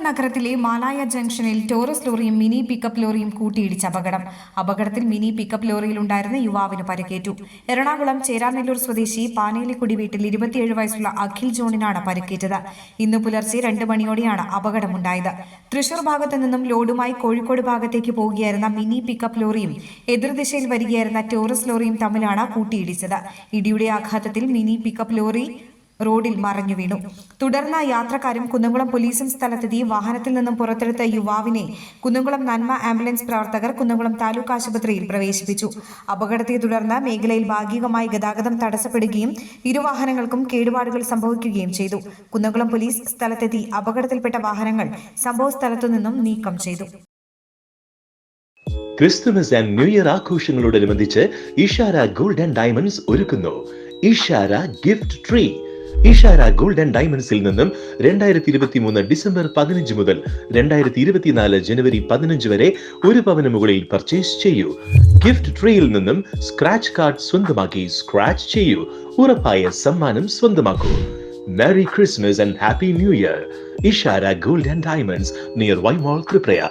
നഗരത്തിലെ മാലായ ജംഗ്ഷനിൽ ടോറസ് ലോറിയും മിനി പിക്കപ്പ് ലോറിയും കൂട്ടിയിടിച്ച അപകടം. അപകടത്തിൽ മിനി പിക്കപ്പ് ലോറിയിലുണ്ടായിരുന്ന യുവാവിന് പരിക്കേറ്റു. എറണാകുളം ചേരാനെല്ലൂർ സ്വദേശി പാനേലിക്കുടി വീട്ടിൽ ഇരുപത്തിയേഴ് വയസ്സുള്ള അഖിൽ ജോണിനാണ് പരിക്കേറ്റത്. ഇന്ന് പുലർച്ചെ രണ്ട് മണിയോടെയാണ് അപകടമുണ്ടായത്. തൃശൂർ ഭാഗത്തു നിന്നും ലോഡുമായി കോഴിക്കോട് ഭാഗത്തേക്ക് പോകുകയായിരുന്ന മിനി പിക്കപ്പ് ലോറിയും എതിർദിശയിൽ വരികയായിരുന്ന ടോറസ് ലോറിയും തമ്മിലാണ് കൂട്ടിയിടിച്ചത്. ഇടിയുടെ ആഘാതത്തിൽ മിനി പിക്കപ്പ് ലോറി റോഡിൽ മറഞ്ഞു വീണു. തുടർന്ന് യാത്രക്കാരും കുന്നംകുളം പോലീസും സ്ഥലത്തെത്തി വാഹനത്തിൽ നിന്നും പുറത്തെടുത്ത യുവാവിനെ കുന്നംകുളം നന്മ ആംബുലൻസ് പ്രവർത്തകർ കുന്നംകുളം താലൂക്ക് ആശുപത്രിയിൽ പ്രവേശിപ്പിച്ചു. അപകടത്തെ തുടർന്ന് മേഖലയിൽ ഭാഗികമായി ഗതാഗതം തടസ്സപ്പെടുകയും ഇരുവാഹനങ്ങൾക്കും കേടുപാടുകൾ സംഭവിക്കുകയും ചെയ്തു. കുന്നംകുളം പോലീസ് സ്ഥലത്തെത്തി അപകടത്തിൽപ്പെട്ട വാഹനങ്ങൾ സംഭവ സ്ഥലത്തു നിന്നും നീക്കം ചെയ്തു. ക്രിസ്തുമസ് ആൻഡ് ന്യൂ ഇയർ ആഘോഷങ്ങളോടനുബന്ധിച്ച് ഇഷാര ഗോൾഡ് ആൻഡ് ഡയമണ്ട്സ് ഒരുക്കുന്നു. Ishara gift tree. Ishara gold and ഡയമണ്ട്സിൽ നിന്നും രണ്ടായിരത്തി ഇരുപത്തി മൂന്ന് ഡിസംബർ പതിനഞ്ച് മുതൽ രണ്ടായിരത്തി ഇരുപത്തിനാല് ജനുവരി പതിനഞ്ച് വരെ ഒരു പവന് മുകളിൽ പർച്ചേസ് ചെയ്യൂ. ഗിഫ്റ്റ് ട്രീയിൽ നിന്നും സ്ക്രാച്ച് കാർഡ് സ്വന്തമാക്കി സ്ക്രാച്ച് ചെയ്യൂ. ഉറപ്പായ സമ്മാനം സ്വന്തമാക്കൂ. Merry Christmas and happy new year. Ishara gold and diamonds near വൈമോൾ ത്രിപ്രയ